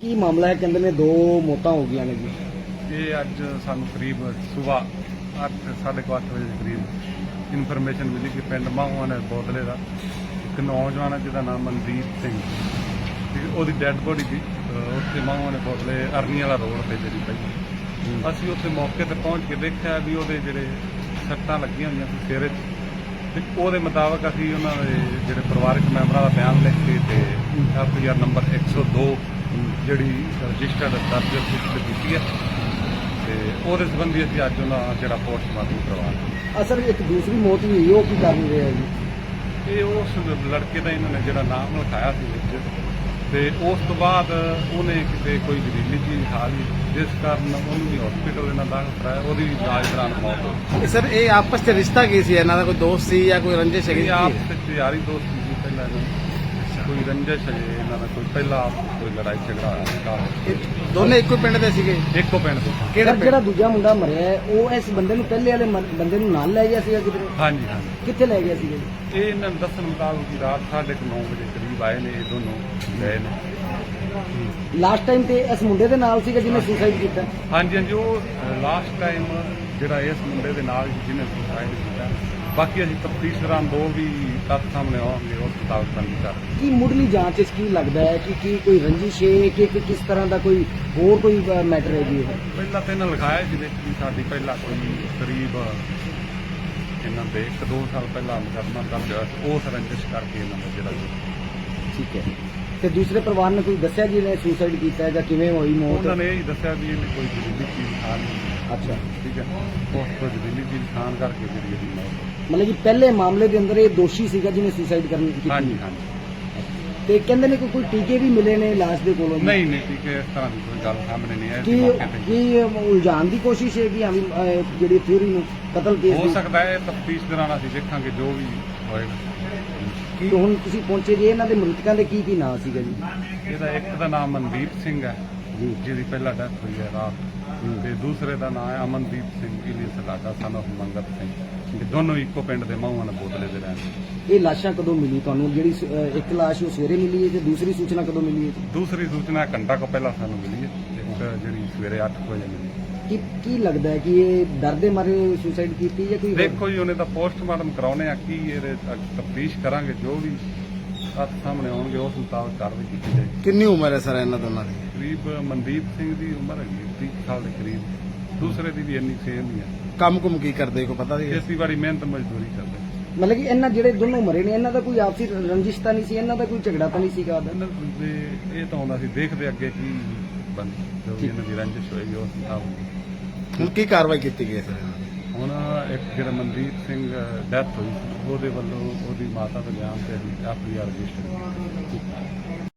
ਕੀ ਮਾਮਲਾ ਹੈ? ਕਹਿੰਦੇ ਨੇ ਦੋ ਮੌਤਾਂ ਹੋ ਗਈਆਂ ਨੇ ਜੀ। ਇਹ ਅੱਜ ਸਾਨੂੰ ਕਰੀਬ ਸਵੇਰ 8 ਅੱਠ ਵਜੇ ਦੇ ਕਰੀਬ ਇਨਫੋਰਮੇਸ਼ਨ ਮਿਲੀ ਕਿ ਪਿੰਡ ਮਾਹੂਆਂ ਨੇ ਬੋਦਲੇ ਦਾ ਇੱਕ ਨੌਜਵਾਨ ਹੈ ਜਿਹਦਾ ਨਾਮ ਮਨਦੀਪ ਸਿੰਘ ਤੇ ਉਹਦੀ ਡੈੱਡ ਬੋਡੀ ਸੀ। ਉੱਥੇ ਮਾਹੂਆਂ ਨੇ ਬੋਦਲੇ ਅਰਨੀ ਵਾਲਾ ਰੋਡ ਤੇ ਜਿਹੜੀ ਪਈ। ਅਸੀਂ ਉੱਥੇ ਮੌਕੇ ਤੇ ਪਹੁੰਚ ਕੇ ਦੇਖਿਆ ਵੀ ਉਹਦੇ ਜਿਹੜੇ ਸੱਟਾਂ ਲੱਗੀਆਂ ਹੋਈਆਂ ਸੀ ਸਿਰ 'ਚ। ਤੇ ਉਹਦੇ ਮੁਤਾਬਕ ਅਸੀਂ ਉਹਨਾਂ ਦੇ ਜਿਹੜੇ ਪਰਿਵਾਰਕ ਮੈਂਬਰਾਂ ਦਾ ਬਿਆਨ ਲਿਖ ਕੇ ਤੇ ਐਫਆਈਆਰ ਨੰਬਰ 102 ਜਿਹੜੀ ਰਜਿਸਟਰਡ ਦਰਜ ਰਜਿਸਟਰ ਕੀਤੀ ਹੈ ਤੇ ਉਹਦੇ ਸੰਬੰਧੀ ਅਸੀਂ ਅੱਜ ਉਹਨਾਂ ਜਿਹੜਾ ਪੋਸਟਮਾਰਟਮ ਕਰਵਾ ਰਹੇ ਅਸਲ ਇੱਕ ਦੂਸਰੀ ਮੌਤ ਵੀ ਹੋਈ ਉਹ ਕੀ ਕਾਰਨ ਰਿਹਾ ਜੀ ਹਾਂ। ਇਹ ਉਸ ਲੜਕੇ ਦਾ ਇਹਨਾਂ ਨੇ ਜਿਹੜਾ ਨਾਮ ਲਿਖਾਇਆ ਸੀ ਵਿੱਚ ਤੇ ਉਸ ਤੋਂ ਬਾਅਦ ਉਹਨੇ ਕਿਤੇ ਕੋਈ ਜ਼ਹਿਰੀਲੀ ਚੀਜ਼ ਖਾ ਲਈ ਜਿਸ ਕਾਰਨ ਉਹਨੂੰ ਵੀ ਹਸਪੀਟਲ ਇਹਨਾਂ ਦਾਖਲ ਕਰਾਇਆ ਉਹਦੀ ਵੀ ਇਲਾਜ ਦੌਰਾਨ ਮੌਤ ਹੋ ਗਈ ਇਹ ਸਰ ਇਹ ਆਪਸ ਚ ਰਿਸ਼ਤਾ ਕੀ ਸੀ ਇਹਨਾਂ ਦਾ ਕੋਈ ਦੋਸਤ ਸੀ ਜਾਂ ਕੋਈ ਰੰਜਿਸ਼ ਹੈਗੀ ਇਹ ਸੀ ਆਪਸ ਵਿੱਚ ਯਾਰੀ ਦੋਸਤੀ ਸੀ ਪਹਿਲਾਂ ਇਹਨਾਂ ਦੀ। ਕੋਈ ਰੰਜਿਸ਼ ਹੈ ਇਹਨਾਂ ਦਾ ਕੋਈ ਪਹਿਲਾਂ ਕੋਈ ਲੜਾਈ ਝਗੜਾ ਹੋਇਆ ਸੀ ਦੋਨੇ ਇੱਕੋ ਪਿੰਡ ਦੇ ਸੀਗੇ? ਇੱਕੋ ਪਿੰਡ ਤੋਂ ਕਿਹੜਾ ਸਰ, ਜਿਹੜਾ ਦੂਜਾ ਮੁੰਡਾ ਮਰਿਆ ਹੈ ਉਹ ਇਸ ਬੰਦੇ ਨੂੰ ਪਹਿਲੇ ਵਾਲੇ ਬੰਦੇ ਨੂੰ ਨਾਲ ਲੈ ਗਿਆ ਸੀਗਾ ਕਿਧਰੇ ਹਾਂਜੀ ਹਾਂਜੀ। ਕਿੱਥੇ ਲੈ ਗਿਆ ਸੀਗਾ ਇਹ ਇਹਨਾਂ ਨੂੰ ਦੱਸਣ ਮੁਤਾਬਕ ਕਿ ਰਾਤ 9:30 ਵਜੇ ਕਰੀਬ ਆਏ ਨੇ ਇਹ ਦੋਨੋਂ ਗਏ ਨੇ। ਲਾਸਟ ਟਾਈਮ ਤੇ ਇਸ ਮੁੰਡੇ ਦੇ ਨਾਲ ਸੀਗਾ ਜਿਹਨੇ ਸੁਸਾਈਡ ਕੀਤਾ? ਹਾਂਜੀ ਹਾਂਜੀ ਉਹ ਲਾਸਟ ਟਾਈਮ ਜਿਹੜਾ ਇਸ ਮੁੰਡੇ ਦੇ ਨਾਲ ਜਿਹਨੇ ਸੁਸਾਈਡ ਕੀਤਾ। ਬਾਕੀ ਅਸੀਂ ਤਫਤੀਸ਼ ਦੌਰਾਨ ਦੋ ਵੀ ਤੱਥ ਸਾਹਮਣੇ ਆਉਣਗੇ ਉਸ ਮੁਤਾਬਕ ਬੰਦੀ ਕਰ ਕੀ ਮੁੱਢਲੀ ਜਾਂਚ ਵਿੱਚ ਕੀ ਲੱਗਦਾ ਹੈ? ਕਿ ਕੀ ਕੋਈ ਰੰਜਿਸ਼ ਹੈ ਕਿ ਕਿ ਕਿਸ ਤਰ੍ਹਾਂ ਦਾ ਕੋਈ ਹੋਰ ਕੋਈ ਮੈਟਰ ਹੈ? ਜੀ ਪਹਿਲਾਂ ਤੇ ਇਹਨਾਂ ਲਿਖਾਇਆ ਸੀ ਵਿੱਚ ਸਾਡੀ ਪਹਿਲਾਂ ਕੋਈ ਕਰੀਬ ਇਹਨਾਂ ਦੇ 1-2 ਸਾਲ ਪਹਿਲਾਂ ਮੁਕੱਦਮਾ ਦਰਜ ਹੋਇਆ ਉਸ ਰੰਜਿਸ਼ ਕਰਕੇ ਇਹਨਾਂ ਦਾ ਜਿਹੜਾ। ਠੀਕ ਹੈ। ਤੇ ਦੂਸਰੇ ਪਰਿਵਾਰ ਨੇ ਕੋਈ ਦੱਸਿਆ ਜੀ ਇਹਨੇ ਸੁਸਾਈਡ ਕੀਤਾ ਹੈ ਜਾਂ ਕਿਵੇਂ ਹੋਈ ਮੌਤ? ਉਹਨਾਂ ਨੇ ਇਹ ਦੱਸਿਆ ਵੀ ਇਹਨੇ ਕੋਈ ਜ਼ਹਿਰੀਲੀ ਚੀਜ਼ ਖਾ ਲਈ ਅੱਛਾ। ਠੀਕ ਹੈ। ਉਸ ਤੋਂ ਜ਼ਹਿਰੀਲੀ ਚੀਜ਼ ਖਾਣ ਕਰਕੇ ਜਿਹੜੀ ਇਹਦੀ ਮੌਤ। ਮਤਲਬ ਕਿ ਪਹਿਲੇ ਮਾਮਲੇ ਦੇ ਅੰਦਰ ਇਹ ਦੋਸ਼ੀ ਸੀਗਾ ਜਿਹਨੇ ਸੁਸਾਈਡ ਕਰਨ ਕੀਤੀ ਹਾਂਜੀ ਹਾਂਜੀ। ਤੇ ਕਹਿੰਦੇ ਨੇ ਕਿ ਕੋਈ ਟੀਕੇ ਵੀ ਮਿਲੇ ਨੇ ਲਾਸ਼ ਦੇ ਕੋਲੋਂ? ਨਹੀਂ ਨਹੀਂ ਠੀਕ ਹੈ ਇਸ ਤਰ੍ਹਾਂ ਦੀ ਕੋਈ ਗੱਲ ਸਾਹਮਣੇ ਨਹੀਂ ਆਈ। ਕੀ ਇਸ ਮੌਕੇ ਤੇ ਕੀ ਉਲਝਾਣ ਦੀ ਕੋਸ਼ਿਸ਼ ਹੈ ਕਿ ਹਾਂ ਵੀ ਅਹ, ਜਿਹੜੀ ਥਿਊਰੀ ਨੂੰ ਕਤਲ ਕੇਸ ਹੋ ਦੀ ਸਕਦਾ ਹੈ ਤਫਤੀਸ਼ ਦੌਰਾਨ ਅਸੀਂ ਦੇਖਾਂਗੇ ਜੋ ਵੀ ਹੋਏਗਾ ਕੀ ਹੁਣ ਤੁਸੀਂ ਪਹੁੰਚੇ ਜੀ ਇਹਨਾਂ ਦੇ ਮ੍ਰਿਤਕਾਂ ਦੇ ਕੀ ਕੀ ਨਾਂ ਸੀਗਾ ਜੀ? ਇਹਦਾ ਇੱਕ ਦਾ ਨਾਮ ਮਨਦੀਪ ਸਿੰਘ ਹੈ ਜੀ। ਜਿਹਦੀ ਪਹਿਲਾ ਡੈਥ ਹੋਈ ਹੈ ਰਾਤ। ਤੇ ਦੂਸਰੇ ਦਾ ਨਾਮ ਹੈ ਅਮਨਦੀਪ ਸਿੰਘ ਇਲੀ ਸਲਾਡਾ son of ਮੰਗਤ ਸਿੰਘ। ਇਹ ਦੋਨੋਂ ਇੱਕੋ ਪਿੰਡ ਦੇ ਮਹੂਆਂ ਦੇ ਬੋਤਲੇ ਦੇ ਰਹਿਣ। ਇਹ ਲਾਸ਼ਾਂ ਕਦੋਂ ਮਿਲੀ ਤੁਹਾਨੂੰ? ਜਿਹੜੀ ਇੱਕ ਲਾਸ਼ ਉਹ ਸਵੇਰੇ ਮਿਲੀ ਹੈ ਤੇ ਦੂਸਰੀ ਸੂਚਨਾ ਕਦੋਂ ਮਿਲੀ ਹੈ? ਦੂਸਰੀ ਸੂਚਨਾ ਘੰਟਾ ਕੁ ਪਹਿਲਾਂ ਸਾਨੂੰ ਮਿਲੀ ਹੈ ਇੱਕ ਜਿਹੜੀ ਸਵੇਰੇ 8 ਵਜੇ ਮਿਲੀ। ਕੀ ਕੀ ਲੱਗਦਾ ਹੈ ਕਿ ਇਹ ਡਰ ਦੇ ਮਾਰੇ ਸੁਸਾਈਡ ਕੀਤੀ ਜਾਂ ਕੋਈ ਹੋਰ? ਦੇਖੋ ਜੀ ਉਹਨੇ ਤਾਂ ਪੋਸਟਮਾਰਟਮ ਕਰਾਉਣੇ ਆ ਕੀ ਇਹਦੇ ਤਫਤੀਸ਼ ਕਰਾਂਗੇ ਜੋ ਵੀ ਤੱਥ ਸਾਹਮਣੇ ਆਉਣਗੇ ਉਸ ਮੁਤਾਬਕ ਕਾਰਵਾਈ ਕੀਤੀ ਜਾਏਗੀ। ਕਿੰਨੀ ਉਮਰ ਹੈ ਸਰ ਇਹਨਾਂ ਦੋਨਾਂ ਦੀ? ਕਰੀਬ ਮਨਦੀਪ ਸਿੰਘ ਦੀ ਉਮਰ ਹੈਗੀ 30 ਸਾਲ ਦੇ ਕਰੀਬ। ਦੂਸਰੇ ਦੀ ਵੀ ਇੰਨੀ ਸੇਮ ਹੀ ਹੈ। ਕੰਮ ਕੁਮ ਕੀ ਕਰਦੇ ਕੋਈ ਪਤਾ ਨਹੀਂ ਖੇਤੀਬਾੜੀ ਮਿਹਨਤ ਮਜ਼ਦੂਰੀ ਕਰਦੇ। ਮਤਲਬ ਕਿ ਇਹਨਾਂ ਜਿਹੜੇ ਦੋਨੋਂ ਮਰੇ ਨੇ ਇਹਨਾਂ ਦਾ ਕੋਈ ਆਪਸੀ ਰੰਜਿਸ਼ ਤਾਂ ਨਹੀਂ ਸੀ ਇਹਨਾਂ ਦਾ ਕੋਈ ਝਗੜਾ ਤਾਂ ਨਹੀਂ ਸੀਗਾ ਦੇ ਇਹ ਤਾਂ ਹੁੰਦਾ ਸੀ ਦੇਖਦੇ ਅੱਗੇ ਕੀ ਜੋ ਵੀ ਇਹਨਾਂ ਹੋਏਗੀ ਮੁਤਾਬਕ ਹੁਣ ਕੀ ਕਾਰਵਾਈ ਕੀਤੀ ਗਈ ਹੈ ਸਰ? ਹੁਣ ਇੱਕ ਜਿਹੜਾ ਮਨਦੀਪ ਸਿੰਘ ਡੈਥ ਹੋਈ ਸੀ ਉਹਦੇ ਵੱਲੋਂ ਉਹਦੀ ਮਾਤਾ ਦੇ ਬਿਆਨ ਤੇ ਅਸੀਂ ਰਜਿਸਟਰ ਕੀਤੀ